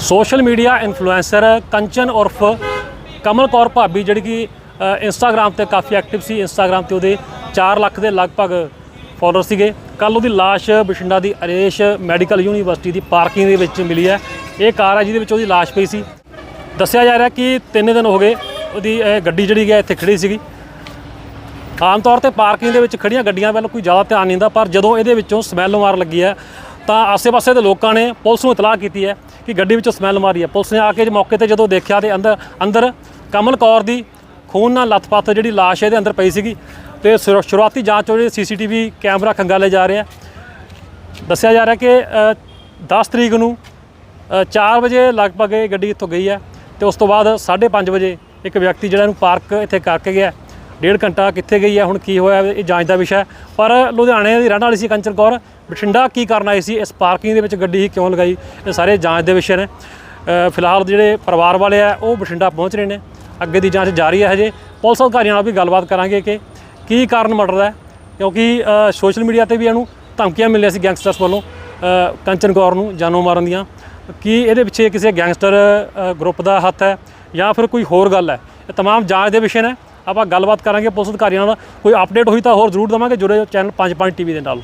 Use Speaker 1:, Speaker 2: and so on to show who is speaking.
Speaker 1: Social media influencer ਕੰਚਨ ਉਰਫ ਕਮਲ ਕੌਰ ਭਾਬੀ ਜਿਹੜੀ ਕਿ ਅ, ਇੰਸਟਾਗ੍ਰam ਤੇ ਕਾਫੀ ਐਕਟਿਵ ਸੀ। ਇੰਸਟਾਗ੍ਰam ਤੇ ਉਹਦੇ 4 ਲੱਖ ਦੇ ਲਗਭਗ ਫਾਲੋਅਰ ਸੀਗੇ। ਕੱਲ ਉਹਦੀ ਲਾਸ਼ ਬਠਿੰਡਾ ਦੀ ਅਰੇਸ਼ ਮੈਡੀਕਲ ਯੂਨੀਵਰਸਿਟੀ ਦੀ ਪਾਰਕਿੰਗ ਦੇ ਵਿੱਚ ਮਿਲੀ ਹੈ। ਇਹ ਕਾਰ ਹੈ ਜਿਹਦੇ ਵਿੱਚ ਉਹਦੀ ਲਾਸ਼ ਪਈ ਸੀ। ਦੱਸਿਆ ਜਾ ਰਿਹਾ ਕਿ 3 ਦਿਨ ਹੋ ਗਏ ਉਹਦੀ ਇਹ ਗੱਡੀ ਜਿਹੜੀ ਹੈ ਇੱਥੇ ਖੜੀ ਸੀਗੀ। ਆਮ ਤੌਰ ਤੇ ਪਾਰਕਿੰਗ ਦੇ ਵਿੱਚ ਖੜੀਆਂ ਗੱਡੀਆਂ ਵੱਲ ਕੋਈ ਜ਼ਿਆਦਾ ਧਿਆਨ ਨਹੀਂ ਦਿੰਦਾ ਪਰ ਜਦੋਂ ਇਹਦੇ ਵਿੱਚੋਂ ਸਮੈਲ ਮਾਰ ਲੱਗੀ ਹੈ ਤਾਂ ਆਸੇ-ਪਾਸੇ ਦੇ ਲੋਕਾਂ ਨੇ ਪੁਲਿਸ ਨੂੰ ਇਤਲਾਹ ਕੀਤੀ ਹੈ ਕਿ ਗੱਡੀ ਵਿੱਚੋਂ ਸਮੈਲ ਮਾਰੀ ਹੈ। ਪੁਲਿਸ ਨੇ ਆ ਕੇ ਮੌਕੇ ਤੇ ਜਦੋਂ ਦੇਖਿਆ ਤੇ ਅੰਦਰ ਅੰਦਰ ਕਮਲ ਕੌਰ ਦੀ ਖੂਨ ਨਾਲ ਲੱਥਪੱਥ ਜਿਹੜੀ ਲਾਸ਼ ਇਹਦੇ ਅੰਦਰ ਪਈ ਸੀਗੀ ਤੇ ਸ਼ੁਰੂ- ਸ਼ੁਰੂਆਤੀ ਜਾਂਚ ਉਹਦੇ ਸੀਸੀਟੀਵੀ ਕੈਮਰਾ ਖੰਗਾਲੇ ਜਾ ਰਿਹਾ ਦੱਸਿਆ ਜਾ ਰਿਹਾ ਕਿ ਅ, 10 ਤਰੀਕ ਨੂੰ ਅ, 4 ਵਜੇ ਲਗਭਗ ਇਹ ਗੱਡੀ ਇੱਥੋਂ ਗਈ ਹੈ ਤੇ ਉਸ ਤੋਂ ਬਾਅਦ 5:30 ਵਜੇ ਇੱਕ ਵਿਅਕਤੀ ਜਿਹੜਾ ਇਹਨੂੰ ਪਾਰਕ ਇੱਥੇ ਕਰਕੇ ਗਿਆ ਡੇਢ ਘੰਟਾ ਕਿੱਥੇ ਗਈ ਹੈ ਹੁਣ ਕੀ ਹੋਇਆ ਇਹ ਜਾਂਚ ਦਾ ਵਿਸ਼ਾ ਹੈ ਪਰ ਲੁਧਿਆਣੇ ਦੀ ਰਹਿਣ ਵਾਲੀ ਸੀ ਕੰਚਨ ਕੌਰ ਬਠਿੰਡਾ ਕੀ ਕਰਨ ਆਈ ਸੀ ਇਸ ਪਾਰਕਿੰਗ ਦੇ ਵਿੱਚ ਗੱਡੀ ਹੀ ਕਿਉਂ ਲਗਾਈ ਇਹ ਸਾਰੇ ਜਾਂਚ ਦੇ ਵਿਸ਼ੇ ਨੇ ਅ, ਫਿਲਹਾਲ ਜਿਹੜੇ ਪਰਿਵਾਰ ਵਾਲੇ ਆ ਉਹ ਬਠਿੰਡਾ ਪਹੁੰਚ ਰਹੇ ਨੇ ਅੱਗੇ ਦੀ ਜਾਂਚ ਜਾਰੀ ਹੈ ਹਜੇ ਪੁਲਿਸ ਅਧਿਕਾਰੀਆਂ ਨਾਲ ਵੀ ਗੱਲਬਾਤ ਕਰਾਂਗੇ ਕਿ ਕੀ ਕਾਰਨ ਮਰਡਰ ਦਾ ਹੈ ਕਿਉਂਕਿ ਸੋਸ਼ਲ ਮੀਡੀਆ ਤੇ ਵੀ ਇਹਨੂੰ ਧਮਕੀਆਂ ਮਿਲੀਆਂ ਸੀ ਗੈਂਗਸਟਰਸ ਵੱਲੋਂ ਅ, ਕੰਚਨ ਕੌਰ ਨੂੰ ਜਾਨੋਂ ਮਾਰਨ ਦੀਆਂ ਕੀ ਇਹਦੇ ਪਿੱਛੇ ਕਿਸੇ ਗੈਂਗਸਟਰ ਗਰੁੱਪ ਦਾ ਹੱਥ ਹੈ ਜਾਂ ਫਿਰ ਕੋਈ ਹੋਰ ਗੱਲ ਹੈ ਇਹ तमाम ਜਾਂਚ ਦੇ ਵਿਸ਼ੇ ਨੇ ਆਪਾਂ ਗੱਲਬਾਤ ਕਰਾਂਗੇ ਪੁਲਿਸ ਅਧਿਕਾਰੀਆਂ ਨਾਲ। ਕੋਈ ਅਪਡੇਟ ਹੋਈ ਤਾਂ ਹੋਰ ਜ਼ਰੂਰ ਦਵਾਂਗੇ। ਜੁੜੇ ਚੈਨਲ 55 ਟੀਵੀ ਦੇ ਨਾਲ।